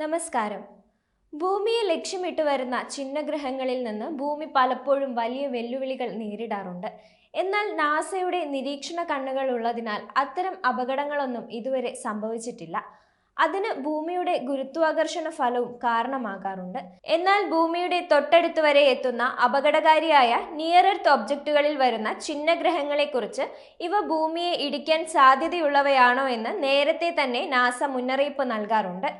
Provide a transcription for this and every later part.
നമസ്കാരം. ഭൂമിയെ ലക്ഷ്യമിട്ട് വരുന്ന ചിഹ്നഗ്രഹങ്ങളിൽ നിന്ന് ഭൂമി പലപ്പോഴും വലിയ വെല്ലുവിളികൾ നേരിടാറുണ്ട്. എന്നാൽ നാസയുടെ നിരീക്ഷണ കണ്ണുകൾ ഉള്ളതിനാൽ അത്തരം അപകടങ്ങളൊന്നും ഇതുവരെ സംഭവിച്ചിട്ടില്ല. അതിന് ഭൂമിയുടെ ഗുരുത്വാകർഷണ ഫലവും കാരണമാകാറുണ്ട്. എന്നാൽ ഭൂമിയുടെ തൊട്ടടുത്ത് വരെ എത്തുന്ന അപകടകാരിയായ നിയർ എർത്ത് ഒബ്ജക്റ്റുകളിൽ വരുന്ന ചിഹ്നഗ്രഹങ്ങളെക്കുറിച്ച് ഇവ ഭൂമിയെ ഇടിക്കാൻ സാധ്യതയുള്ളവയാണോ എന്ന് നേരത്തെ തന്നെ നാസ മുന്നറിയിപ്പ് നൽകാറുണ്ട്.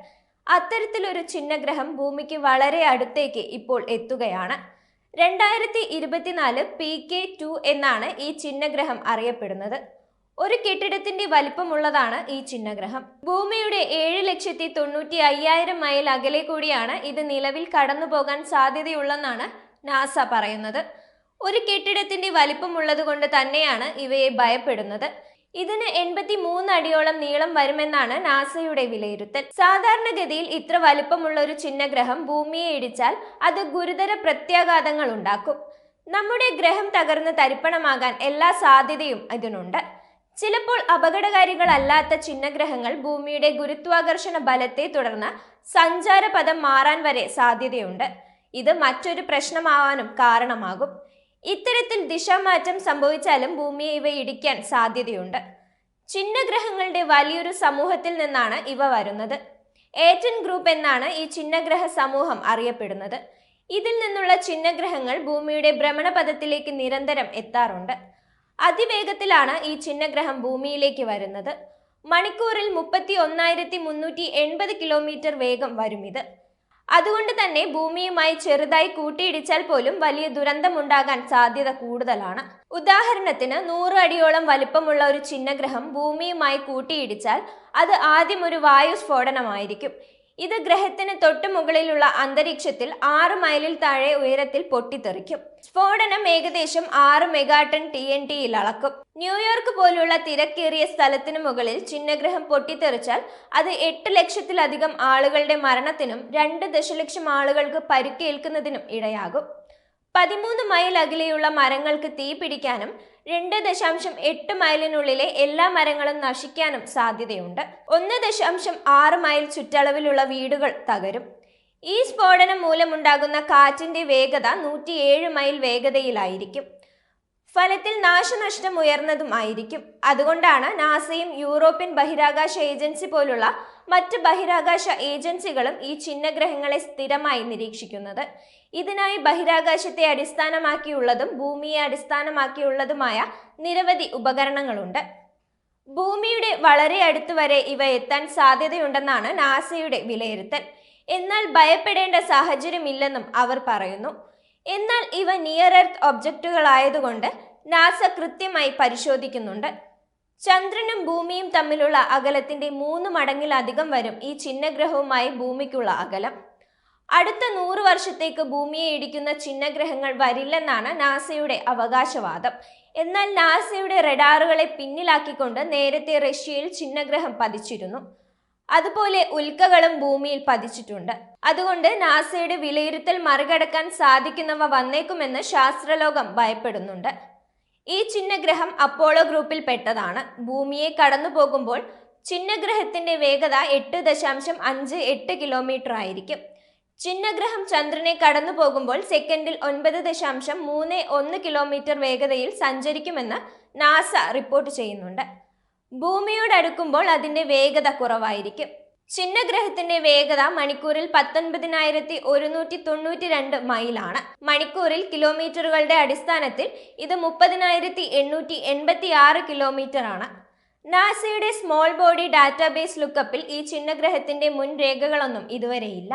അത്തരത്തിലൊരു ചിഹ്നഗ്രഹം ഭൂമിക്ക് വളരെ അടുത്തേക്ക് ഇപ്പോൾ എത്തുകയാണ്. രണ്ടായിരത്തി ഇരുപത്തിനാല് പി കെ ടു എന്നാണ് ഈ ചിഹ്നഗ്രഹം അറിയപ്പെടുന്നത്. ഒരു കെട്ടിടത്തിന്റെ വലിപ്പമുള്ളതാണ് ഈ ചിഹ്നഗ്രഹം. ഭൂമിയുടെ ഏഴ് ലക്ഷത്തി തൊണ്ണൂറ്റി അയ്യായിരം മൈൽ അകലെ കൂടിയാണ് ഇത് നിലവിൽ കടന്നു പോകാൻ സാധ്യതയുള്ളെന്നാണ് നാസ പറയുന്നത്. ഒരു കെട്ടിടത്തിന്റെ വലിപ്പമുള്ളത് കൊണ്ട് തന്നെയാണ് ഇവയെ ഭയപ്പെടുന്നത്. ഇതിന് എൺപത്തി മൂന്ന് അടിയോളം നീളം വരുമെന്നാണ് നാസയുടെ വിലയിരുത്തൽ. സാധാരണഗതിയിൽ ഇത്ര വലിപ്പമുള്ള ഒരു ചിഹ്നഗ്രഹം ഭൂമിയെ ഇടിച്ചാൽ അത് ഗുരുതര പ്രത്യാഘാതങ്ങൾ ഉണ്ടാക്കും. നമ്മുടെ ഗ്രഹം തകർന്ന് തരിപ്പണമാകാൻ എല്ലാ സാധ്യതയും ഇതിനുണ്ട്. ചിലപ്പോൾ അപകടകാരികളല്ലാത്ത ചിഹ്നഗ്രഹങ്ങൾ ഭൂമിയുടെ ഗുരുത്വാകർഷണ ബലത്തെ തുടർന്ന് സഞ്ചാരപഥം മാറാൻ വരെ സാധ്യതയുണ്ട്. ഇത് മറ്റൊരു പ്രശ്നമാവാനും കാരണമാകും. ഇത്തരത്തിൽ ദിശാമാറ്റം സംഭവിച്ചാലും ഭൂമിയെ ഇവ ഇടിക്കാൻ സാധ്യതയുണ്ട്. ചിഹ്നഗ്രഹങ്ങളുടെ വലിയൊരു സമൂഹത്തിൽ നിന്നാണ് ഇവ വരുന്നത്. ഏറ്റൻ ഗ്രൂപ്പ് എന്നാണ് ഈ ചിഹ്നഗ്രഹ സമൂഹം അറിയപ്പെടുന്നത്. ഇതിൽ നിന്നുള്ള ചിഹ്നഗ്രഹങ്ങൾ ഭൂമിയുടെ ഭ്രമണപഥത്തിലേക്ക് നിരന്തരം എത്താറുണ്ട്. അതിവേഗത്തിലാണ് ഈ ചിഹ്നഗ്രഹം ഭൂമിയിലേക്ക് വരുന്നത്. മണിക്കൂറിൽ മുപ്പത്തി ഒന്നായിരത്തി മുന്നൂറ്റി എൺപത് കിലോമീറ്റർ വേഗം വരും ഇത് അതുകൊണ്ട് തന്നെ ഭൂമിയുമായി ചെറുതായി കൂട്ടിയിടിച്ചാൽ പോലും വലിയ ദുരന്തമുണ്ടാകാൻ സാധ്യത കൂടുതലാണ്. ഉദാഹരണത്തിന് നൂറ് അടിയോളം വലിപ്പമുള്ള ഒരു ചിഹ്നഗ്രഹം ഭൂമിയുമായി കൂട്ടിയിടിച്ചാൽ അത് ആദ്യം ഒരു വായു സ്ഫോടനമായിരിക്കും ഇത് ഗ്രഹത്തിന് തൊട്ടു മുകളിലുള്ള അന്തരീക്ഷത്തിൽ ആറ് മൈലിൽ താഴെ ഉയരത്തിൽ പൊട്ടിത്തെറിക്കും. സ്ഫോടനം ഏകദേശം ആറ് മെഗാടൺ ടി എൻ ടിയിൽ അളക്കും. ന്യൂയോർക്ക് പോലുള്ള തിരക്കേറിയ സ്ഥലത്തിന് മുകളിൽ ചിഹ്നഗ്രഹം പൊട്ടിത്തെറിച്ചാൽ അത് എട്ട് ലക്ഷത്തിലധികം ആളുകളുടെ മരണത്തിനും രണ്ട് ദശലക്ഷം ആളുകൾക്ക് പരിക്കേൽക്കുന്നതിനും ഇടയാകും. പതിമൂന്ന് മൈൽ അകലെയുള്ള മരങ്ങൾക്ക് തീ പിടിക്കാനും രണ്ട് ദശാംശം എട്ട് മൈലിനുള്ളിലെ എല്ലാ മരങ്ങളും നശിക്കാനും സാധ്യതയുണ്ട്. ഒന്ന് ദശാംശം ആറ് മൈൽ ചുറ്റളവിലുള്ള വീടുകൾ തകരും. ഈ സ്ഫോടനം മൂലമുണ്ടാകുന്ന കാറ്റിന്റെ വേഗത നൂറ്റിയേഴ് മൈൽ വേഗതയിലായിരിക്കും. ഫലത്തിൽ നാശനഷ്ടം ഉയർന്നതും ആയിരിക്കും. അതുകൊണ്ടാണ് നാസയും യൂറോപ്യൻ ബഹിരാകാശ ഏജൻസി പോലുള്ള മറ്റ് ബഹിരാകാശ ഏജൻസികളും ഈ ചിഹ്നഗ്രഹങ്ങളെ സ്ഥിരമായി നിരീക്ഷിക്കുന്നത്. ഇതിനായി ബഹിരാകാശത്തെ അടിസ്ഥാനമാക്കിയുള്ളതും ഭൂമിയെ അടിസ്ഥാനമാക്കിയുള്ളതുമായ നിരവധി ഉപകരണങ്ങളുണ്ട്. ഭൂമിയുടെ വളരെ അടുത്തുവരെ ഇവ എത്താൻ സാധ്യതയുണ്ടെന്നാണ് നാസയുടെ വിലയിരുത്തൽ. എന്നാൽ ഭയപ്പെടേണ്ട സാഹചര്യമില്ലെന്നും അവർ പറയുന്നു. എന്നാൽ ഇവ നിയർ എർത്ത് ഒബ്ജക്റ്റുകളായതുകൊണ്ട് നാസ കൃത്യമായി പരിശോധിക്കുന്നുണ്ട്. ചന്ദ്രനും ഭൂമിയും തമ്മിലുള്ള അകലത്തിന്റെ മൂന്ന് മടങ്ങിലധികം വരും ഈ ചിഹ്നഗ്രഹവുമായി ഭൂമിക്കുള്ള അകലം. അടുത്ത നൂറ് വർഷത്തേക്ക് ഭൂമിയെ ഇടിക്കുന്ന ചിഹ്നഗ്രഹങ്ങൾ വരില്ലെന്നാണ് നാസയുടെ അവകാശവാദം. എന്നാൽ നാസയുടെ റഡാറുകളെ പിന്നിലാക്കിക്കൊണ്ട് നേരത്തെ റഷ്യയിൽ ചിഹ്നഗ്രഹം പതിച്ചിരുന്നു. അതുപോലെ ഉൽക്കകളും ഭൂമിയിൽ പതിച്ചിട്ടുണ്ട്. അതുകൊണ്ട് നാസയുടെ വിലയിരുത്തൽ മറികടക്കാൻ സാധിക്കുന്നവ വന്നേക്കുമെന്ന് ശാസ്ത്രലോകം ഭയപ്പെടുന്നുണ്ട്. ഈ ചിഹ്നഗ്രഹം അപ്പോളോ ഗ്രൂപ്പിൽ പെട്ടതാണ്. ഭൂമിയെ കടന്നു പോകുമ്പോൾ ചിഹ്നഗ്രഹത്തിന്റെ വേഗത എട്ട് ദശാംശം അഞ്ച് എട്ട് കിലോമീറ്റർ ആയിരിക്കും. ചിഹ്നഗ്രഹം ചന്ദ്രനെ കടന്നു പോകുമ്പോൾ സെക്കൻഡിൽ ഒൻപത് ദശാംശം മൂന്ന് ഒന്ന് കിലോമീറ്റർ വേഗതയിൽ സഞ്ചരിക്കുമെന്ന് നാസ റിപ്പോർട്ട് ചെയ്യുന്നുണ്ട്. ഭൂമിയോട് അടുക്കുമ്പോൾ അതിന്റെ വേഗത കുറവായിരിക്കും. ചിഹ്നഗ്രഹത്തിന്റെ വേഗത മണിക്കൂറിൽ പത്തൊൻപതിനായിരത്തി ഒരുന്നൂറ്റി തൊണ്ണൂറ്റി രണ്ട് മൈലാണ്. മണിക്കൂറിൽ കിലോമീറ്ററുകളുടെ അടിസ്ഥാനത്തിൽ ഇത് മുപ്പതിനായിരത്തി എണ്ണൂറ്റി എൺപത്തി ആറ് കിലോമീറ്റർ ആണ് നാസയുടെ സ്മോൾ ബോഡി ഡാറ്റാബേസ് ലുക്കപ്പിൽ ഈ ചിഹ്നഗ്രഹത്തിന്റെ മുൻരേഖകളൊന്നും ഇതുവരെയില്ല.